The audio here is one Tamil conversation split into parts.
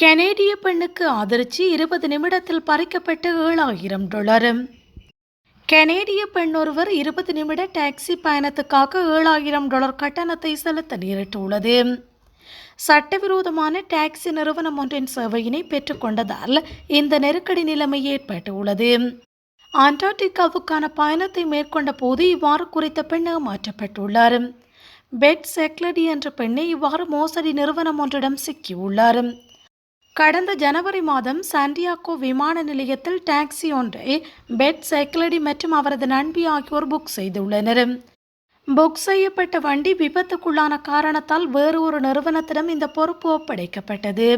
கனேடிய பெண்ணுக்கு அதிர்ச்சி இருபது நிமிடத்தில் பறிக்கப்பட்ட ஏழாயிரம் டொலரும் கனேடிய பெண் ஒருவர் இருபது நிமிட டாக்ஸி பயணத்துக்காக ஏழாயிரம் டாலர் கட்டணத்தை செலுத்த நேரிட்டுள்ளது. சட்டவிரோதமான டாக்ஸி நிறுவனம் ஒன்றின் சேவையினை பெற்றுக்கொண்டதால் இந்த நெருக்கடி நிலைமை ஏற்பட்டுள்ளது. அண்டார்டிகாவுக்கான பயணத்தை மேற்கொண்ட போது இவ்வாறு குறித்த பெண் மாற்றப்பட்டுள்ளார் பெட் செக்லடி என்ற பெண்ணை இவ்வாறு மோசடி நிறுவனம் ஒன்றிடம் சிக்கியுள்ளார். கடந்த ஜனவரி மாதம் சாண்டியாகோ விமான நிலையத்தில் டாக்ஸி ஒன்றை பெட் சைக்கிளடி மற்றும் அவரது நண்பி ஆகியோர் புக் செய்துள்ளனர். புக் செய்யப்பட்ட வண்டி விபத்துக்குள்ளான காரணத்தால் வேறு ஒரு நிறுவனத்திடம் இந்த பொறுப்பு ஒப்படைக்கப்பட்டது.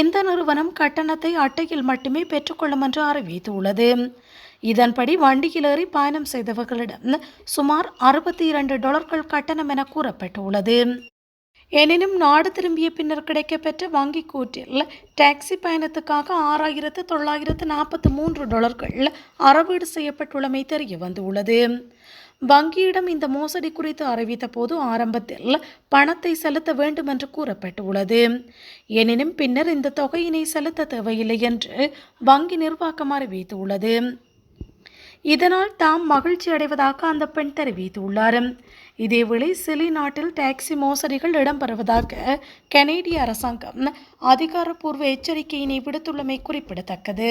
இந்த நிறுவனம் கட்டணத்தை அட்டையில் மட்டுமே பெற்றுக்கொள்ளும் என்று அறிவித்துள்ளது. இதன்படி வண்டியில் ஏறி பயணம் செய்தவர்களிடம் சுமார் அறுபத்தி இரண்டு டாலர்கள் கட்டணம் என கூறப்பட்டுள்ளது. எனினும் நாடு திரும்பிய பின்னர் கிடைக்கப்பெற்ற வங்கி கூற்றில் டாக்ஸி பயணத்துக்காக ஆறாயிரத்து தொள்ளாயிரத்து நாற்பத்தி மூன்று டாலர்கள் அறவீடு செய்யப்பட்டுள்ளமை தெரிய வந்துள்ளது. வங்கியிடம் இந்த மோசடி குறித்து அறிவித்த போது ஆரம்பத்தில் பணத்தை செலுத்த வேண்டும் என்று கூறப்பட்டுள்ளது. எனினும் பின்னர் இந்த தொகையினை செலுத்த தேவையில்லை என்று வங்கி நிர்வாகம் அறிவித்துள்ளது. இதனால் தாம் மகிழ்ச்சி அடைவதாக அந்த பெண் தெரிவித்துள்ளார். இதேவேளை சிலி நாட்டில் டாக்ஸி மோசடிகள் இடம்பெறுவதாக கனேடிய அரசாங்கம் அதிகாரப்பூர்வ எச்சரிக்கையினை விடுத்துள்ளமை குறிப்பிடத்தக்கது.